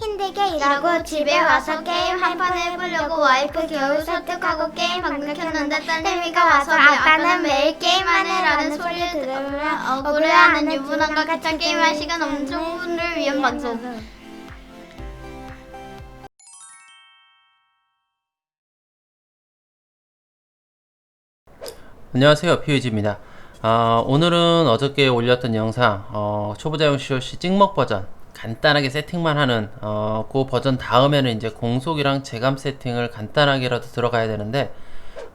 힘들게 일하고 집에 와서 게임 한 판 해보려고 와이프 겨우 설득하고 게임 방금 켰는데 딸내미가 와서 아빠는 매일 게임만 해라는 소리를 들으면 억울해하는 유부남과 같이 게임할 시간 없는 청춘을 위한 방송. 안녕하세요 PUG입니다. 어, 오늘은 어저께 올렸던 영상 어, 초보자용 COC 찍먹 버전 간단하게 세팅만 하는 어, 그 버전 다음에는 이제 공속이랑 재감 세팅을 간단하게라도 들어가야 되는데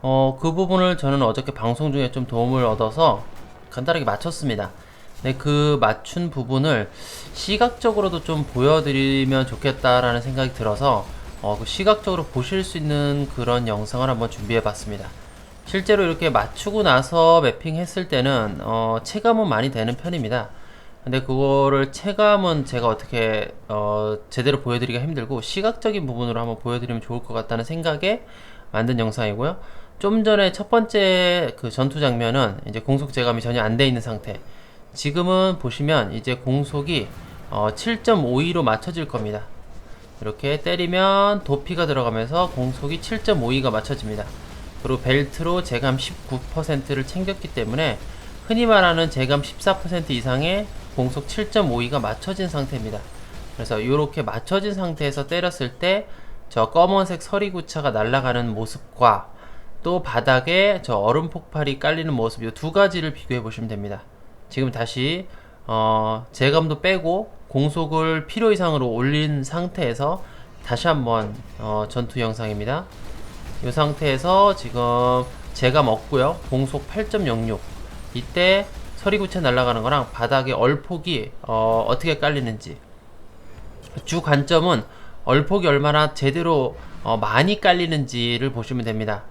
어, 그 부분을 저는 어저께 방송 중에 좀 도움을 얻어서 간단하게 맞췄습니다 네, 그 맞춘 부분을 시각적으로도 좀 보여드리면 좋겠다라는 생각이 들어서 어, 그 시각적으로 보실 수 있는 그런 영상을 한번 준비해 봤습니다. 실제로 이렇게 맞추고 나서 매핑 했을 때는 어, 체감은 많이 되는 편입니다. 근데 그거를 체감은 제가 어떻게 어, 제대로 보여드리기가 힘들고 시각적인 부분으로 한번 보여드리면 좋을 것 같다는 생각에 만든 영상이고요. 좀 전에 첫 번째 그 전투 장면은 이제 공속 제감이 전혀 안 돼 있는 상태. 지금은 보시면 이제 공속이 어, 7.52로 맞춰질 겁니다. 이렇게 때리면 도피가 들어가면서 공속이 7.52가 맞춰집니다. 그리고 벨트로 제감 19%를 챙겼기 때문에 흔히 말하는 제감 14% 이상의 공속 7.52가 맞춰진 상태입니다. 그래서 이렇게 맞춰진 상태에서 때렸을 때 저 검은색 서리구차가 날아가는 모습과 또 바닥에 저 얼음 폭발이 깔리는 모습 이 두 가지를 비교해 보시면 됩니다. 지금 다시 어, 제감도 빼고 공속을 필요 이상으로 올린 상태에서 다시 한번 어, 전투 영상입니다. 이 상태에서 지금 제감 없고요. 공속 8.06. 이때 서리구체 날아가는 거랑 바닥에 얼폭이 어, 어떻게 깔리는지 주 관점은 얼폭이 얼마나 제대로 어, 많이 깔리는지를 보시면 됩니다.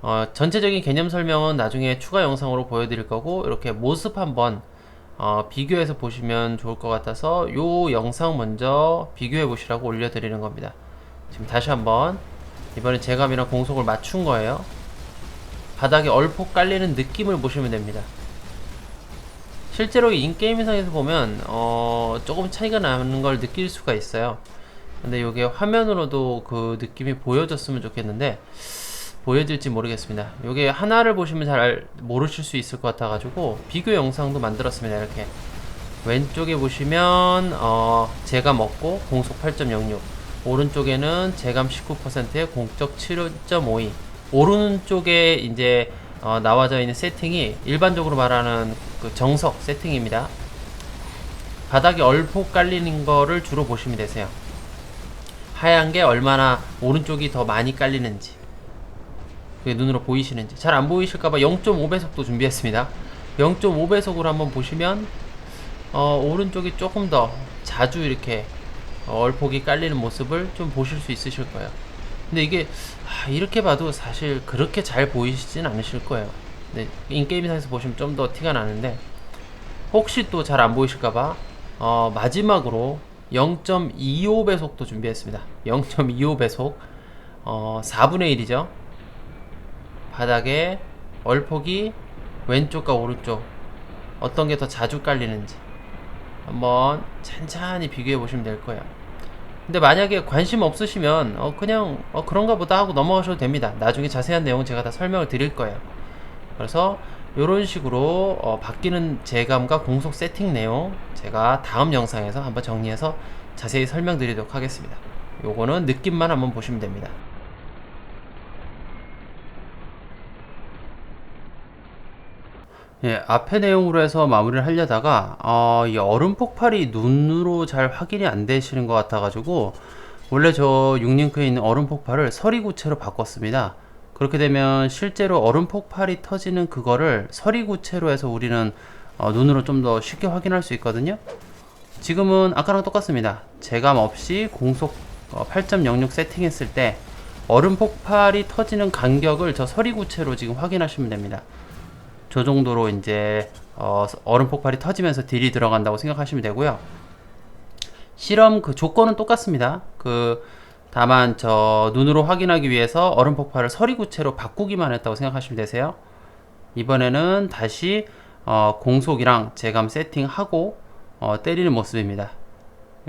어, 전체적인 개념 설명은 나중에 추가 영상으로 보여드릴 거고 이렇게 모습 한번 어, 비교해서 보시면 좋을 것 같아서 요 영상 먼저 비교해 보시라고 올려드리는 겁니다. 지금 다시 한번 이번에 제감이랑 공속을 맞춘 거예요. 바닥에 얼폭 깔리는 느낌을 보시면 됩니다. 실제로 인게임상에서 보면 어, 조금 차이가 나는 걸 느낄 수가 있어요. 근데 이게 화면으로도 그 느낌이 보여졌으면 좋겠는데 보여질지 모르겠습니다. 이게 하나를 보시면 잘 모르실 수 있을 것 같아 가지고 비교 영상도 만들었습니다. 이렇게 왼쪽에 보시면 어, 제감 없고 공속 8.06 오른쪽에는 제감 19%에 공적 7.52 오른쪽에 이제 어, 나와져 있는 세팅이 일반적으로 말하는 그 정석 세팅입니다. 바닥에 얼폭 깔리는 거를 주로 보시면 되세요. 하얀 게 얼마나 오른쪽이 더 많이 깔리는지 그게 눈으로 보이시는지 잘 안 보이실까봐 0.5배속도 준비했습니다 0.5배속으로 한번 보시면 어, 오른쪽이 조금 더 자주 이렇게 어, 얼폭이 깔리는 모습을 좀 보실 수 있으실 거예요 근데 이게 아, 이렇게 봐도 사실 그렇게 잘 보이시진 않으실 거예요. 네, 인게임상에서 보시면 좀 더 티가 나는데 혹시 또 잘 안 보이실까봐 어, 마지막으로 0.25배속도 준비했습니다. 0.25배속 어, 4분의 1이죠. 바닥에 얼폭이 왼쪽과 오른쪽 어떤 게 더 자주 깔리는지 한번 찬찬히 비교해 보시면 될 거예요. 근데 만약에 관심 없으시면 어 그냥 어 그런가 보다 하고 넘어가셔도 됩니다. 나중에 자세한 내용 제가 다 설명을 드릴 거예요. 그래서 이런 식으로 어 바뀌는 제감과 공속 세팅 내용 제가 다음 영상에서 한번 정리해서 자세히 설명드리도록 하겠습니다. 요거는 느낌만 한번 보시면 됩니다. 예, 앞의 내용으로 해서 마무리를 하려다가 어, 이 얼음 폭발이 눈으로 잘 확인이 안 되시는 것 같아가지고 원래 저 6링크에 있는 얼음 폭발을 서리구체로 바꿨습니다. 그렇게 되면 실제로 얼음 폭발이 터지는 그거를 서리구체로 해서 우리는 어, 눈으로 좀 더 쉽게 확인할 수 있거든요. 지금은 아까랑 똑같습니다. 제감 없이 공속 어, 8.06 세팅했을 때 얼음 폭발이 터지는 간격을 저 서리구체로 지금 확인하시면 됩니다. 저 정도로 이제 어, 얼음 폭발이 터지면서 딜이 들어간다고 생각하시면 되고요. 실험 그 조건은 똑같습니다. 그 다만 저 눈으로 확인하기 위해서 얼음 폭발을 서리구체로 바꾸기만 했다고 생각하시면 되세요. 이번에는 다시 어, 공속이랑 제감 세팅하고 어, 때리는 모습입니다.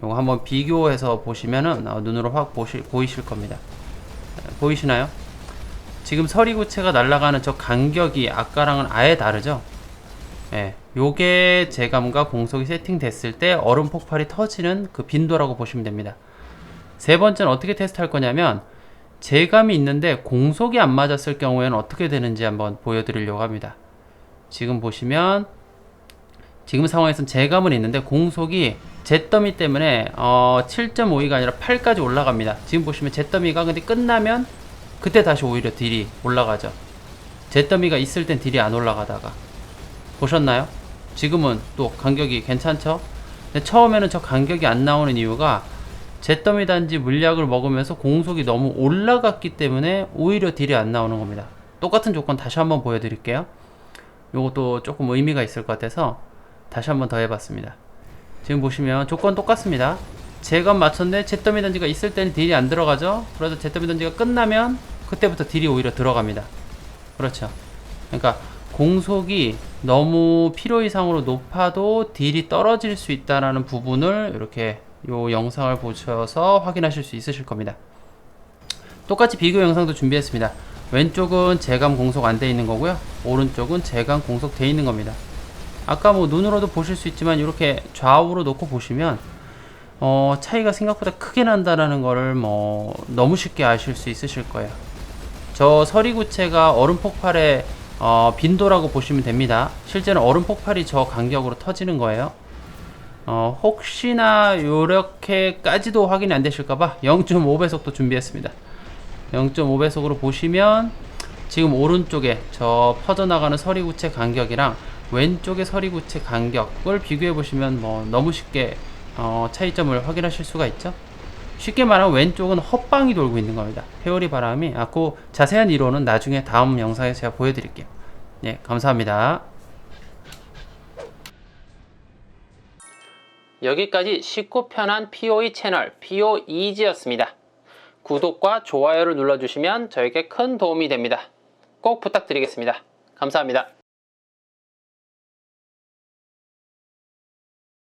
요거 한번 비교해서 보시면은 어, 눈으로 확 보시, 보이실 겁니다. 네, 보이시나요? 지금 서리구체가 날아가는 저 간격이 아까랑은 아예 다르죠? 예, 요게 제감과 공속이 세팅됐을 때 얼음 폭발이 터지는 그 빈도라고 보시면 됩니다. 세 번째는 어떻게 테스트할 거냐면 제감이 있는데 공속이 안 맞았을 경우에는 어떻게 되는지 한번 보여드리려고 합니다. 지금 보시면 지금 상황에서는 제감은 있는데 공속이 잿더미 때문에 어, 7.52가 아니라 8까지 올라갑니다. 지금 보시면 잿더미가 근데 끝나면 그때 다시 오히려 딜이 올라가죠. 잿더미가 있을 땐 딜이 안 올라가다가 보셨나요? 지금은 또 간격이 괜찮죠? 근데 처음에는 저 간격이 안 나오는 이유가 잿더미 단지 물약을 먹으면서 공속이 너무 올라갔기 때문에 오히려 딜이 안 나오는 겁니다. 똑같은 조건 다시 한번 보여드릴게요. 요것도 조금 의미가 있을 것 같아서 다시 한번 더 해봤습니다. 지금 보시면 조건 똑같습니다. 제가 맞췄는데 잿더미 단지가 있을 때는 딜이 안 들어가죠. 그래서 잿더미 단지가 끝나면 그때부터 딜이 오히려 들어갑니다. 그렇죠. 그러니까 공속이 너무 필요 이상으로 높아도 딜이 떨어질 수 있다라는 부분을 이렇게 요 영상을 보셔서 확인하실 수 있으실 겁니다. 똑같이 비교 영상도 준비했습니다. 왼쪽은 제감 공속 안 돼 있는 거고요. 오른쪽은 제감 공속 돼 있는 겁니다. 아까 뭐 눈으로도 보실 수 있지만 이렇게 좌우로 놓고 보시면 어, 차이가 생각보다 크게 난다라는 거를 뭐 너무 쉽게 아실 수 있으실 거예요. 저 서리구체가 얼음 폭발의 어, 빈도라고 보시면 됩니다. 실제는 얼음 폭발이 저 간격으로 터지는 거예요. 어, 혹시나 이렇게까지도 확인이 안 되실까봐 0.5배속도 준비했습니다. 0.5배속으로 보시면 지금 오른쪽에 저 퍼져나가는 서리구체 간격이랑 왼쪽의 서리구체 간격을 비교해 보시면 뭐 너무 쉽게 어, 차이점을 확인하실 수가 있죠. 쉽게 말하면 왼쪽은 헛방이 돌고 있는 겁니다. 회오리 바람이 아, 그 자세한 이론은 나중에 다음 영상에서 제가 보여드릴게요. 네, 감사합니다. 여기까지 쉽고 편한 POE 채널 POEG였습니다. 구독과 좋아요를 눌러주시면 저에게 큰 도움이 됩니다. 꼭 부탁드리겠습니다. 감사합니다.